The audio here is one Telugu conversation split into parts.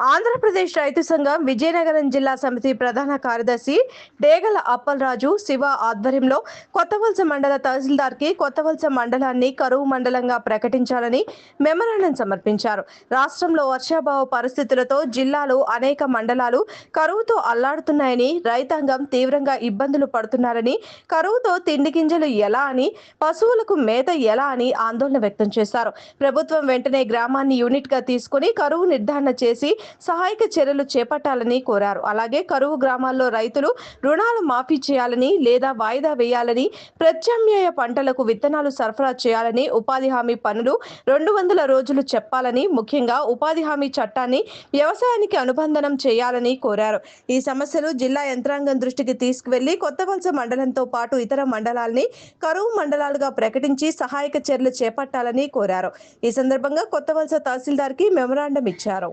ఆంధ్రప్రదేశ్ రైతు సంఘం విజయనగరం జిల్లా సమితి ప్రధాన కార్యదర్శి డేగల అప్పలరాజు శివ ఆధ్వర్యంలో కొత్తవలస మండల తహసీల్దార్కి కొత్తవలస మండలాన్ని కరువు మండలంగా ప్రకటించాలని మెమరాండం సమర్పించారు. రాష్ట్రంలో వర్షాభావ పరిస్థితులతో జిల్లాలో అనేక మండలాలు కరువుతో అల్లాడుతున్నాయని రైతాంగం తీవ్రంగా ఇబ్బందులు పడుతున్నారని కరువుతో తిండి గింజలు ఎలా అని పశువులకు మేత ఎలా అని ఆందోళన వ్యక్తం చేశారు. ప్రభుత్వం వెంటనే గ్రామాన్ని యూనిట్గా తీసుకుని కరువు నిర్ధారణ చేసి సహాయక చర్యలు చేపట్టాలని కోరారు. అలాగే కరువు గ్రామాల్లో రైతులు రుణాలు మాఫీ చేయాలని లేదా వాయిదా వేయాలని ప్రత్యామ్నాయ పంటలకు విత్తనాలు సరఫరా చేయాలని ఉపాధి హామీ పనులు రెండు వందల రోజులు చెప్పాలని ముఖ్యంగా ఉపాధి హామీ చట్టాన్ని వ్యవసాయానికి అనుబంధనం చేయాలని కోరారు. ఈ సమస్యలు జిల్లా యంత్రాంగం దృష్టికి తీసుకువెళ్ళి కొత్తవలస మండలంతో పాటు ఇతర మండలాల్ని కరువు మండలాలుగా ప్రకటించి సహాయక చర్యలు చేపట్టాలని కోరారు. ఈ సందర్భంగా కొత్తవలస వలస కి మెమరాండం ఇచ్చారు.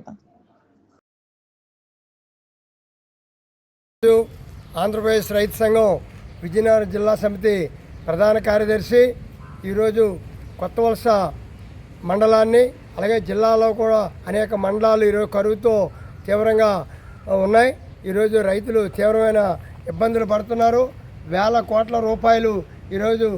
ఆంధ్రప్రదేశ్ రైతు సంఘం విజయనగరం జిల్లా సమితి ప్రధాన కార్యదర్శి. ఈరోజు కొత్త వలస మండలాన్ని అలాగే జిల్లాలో కూడా అనేక మండలాలు ఈరోజు కరువుతో తీవ్రంగా ఉన్నాయి. ఈరోజు రైతులు తీవ్రమైన ఇబ్బందులు పడుతున్నారు. వేల కోట్ల రూపాయలు ఈరోజు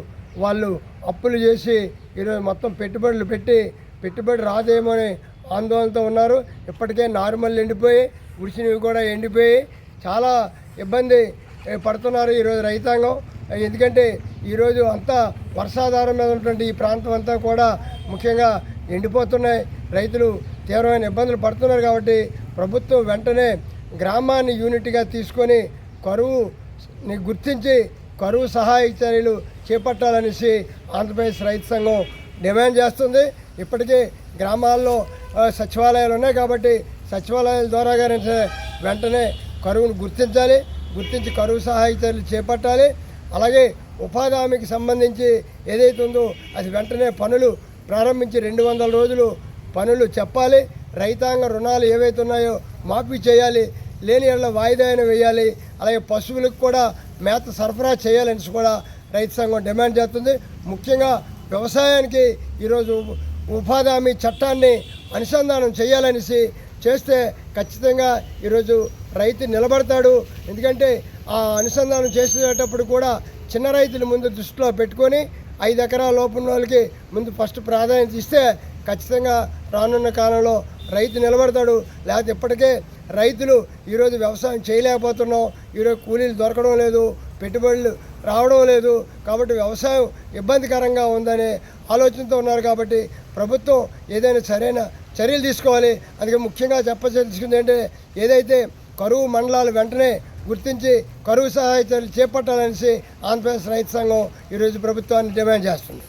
వాళ్ళు అప్పులు చేసి ఈరోజు మొత్తం పెట్టుబడులు పెట్టి పెట్టుబడి రాదేమో అని ఆందోళనతో ఉన్నారు. ఇప్పటికే నార్మల్ ఎండిపోయి ఉడిసినవి కూడా ఎండిపోయి చాలా ఇబ్బంది పడుతున్నారు ఈరోజు రైతాంగం. ఎందుకంటే ఈరోజు అంతా వర్షాధారం మీద ఉన్నటువంటి ఈ ప్రాంతం అంతా కూడా ముఖ్యంగా ఎండిపోతున్నాయి. రైతులు తీవ్రమైన ఇబ్బందులు పడుతున్నారు కాబట్టి ప్రభుత్వం వెంటనే గ్రామాన్ని యూనిట్గా తీసుకొని కరువుని గుర్తించి కరువు సహాయ చర్యలు చేపట్టాలనేసి ఆంధ్రప్రదేశ్ రైతు సంఘం డిమాండ్ చేస్తుంది. ఇప్పటికే గ్రామాల్లో సచివాలయాలు ఉన్నాయి కాబట్టి సచివాలయాల ద్వారాగానే సరే వెంటనే కరువును గుర్తించాలి గుర్తించి కరువు సహాయ చర్యలు చేపట్టాలి. అలాగే ఉపాధి హామీకి సంబంధించి ఏదైతే ఉందో అది వెంటనే పనులు ప్రారంభించి రెండు వందల రోజులు పనులు చెప్పాలి. రైతాంగ రుణాలు ఏవైతే ఉన్నాయో మాఫీ చేయాలి. లేని ఏళ్ళ వాయిదా అయినా వేయాలి. అలాగే పశువులకు కూడా మేత సరఫరా చేయాలని కూడా రైతు సంఘం డిమాండ్ చేస్తుంది. ముఖ్యంగా వ్యవసాయానికి ఈరోజు ఉపాధి హామీ చట్టాన్ని అనుసంధానం చేయాలనేసి చేస్తే ఖచ్చితంగా ఈరోజు రైతు నిలబడతాడు. ఎందుకంటే ఆ అనుసంధానం చేసేటప్పుడు కూడా చిన్న రైతులు ముందు దృష్టిలో పెట్టుకొని ఐదు ఎకరాల లోపు ఉన్న వాళ్ళకి ముందు ఫస్ట్ ప్రాధాన్యత ఇస్తే ఖచ్చితంగా రానున్న కాలంలో రైతు నిలబడతాడు. లేకపోతే ఇప్పటికే రైతులు ఈరోజు వ్యవసాయం చేయలేకపోతున్నాం. ఈరోజు కూలీలు దొరకడం లేదు పెట్టుబడులు రావడం లేదు. కాబట్టి వ్యవసాయం ఇబ్బందికరంగా ఉందనే ఆలోచనతో ఉన్నారు కాబట్టి ప్రభుత్వం ఏదైనా సరైన చర్యలు తీసుకోవాలి. అందుకే ముఖ్యంగా చెప్పదలుచుకుంది ఏంటంటే ఏదైతే కరువు మండలాలు వెంటనే గుర్తించి కరువు సహాయ చర్యలు చేపట్టాలనేసి ఆంధ్రప్రదేశ్ రైతు సంఘం ఈరోజు ప్రభుత్వాన్ని డిమాండ్ చేస్తుంది.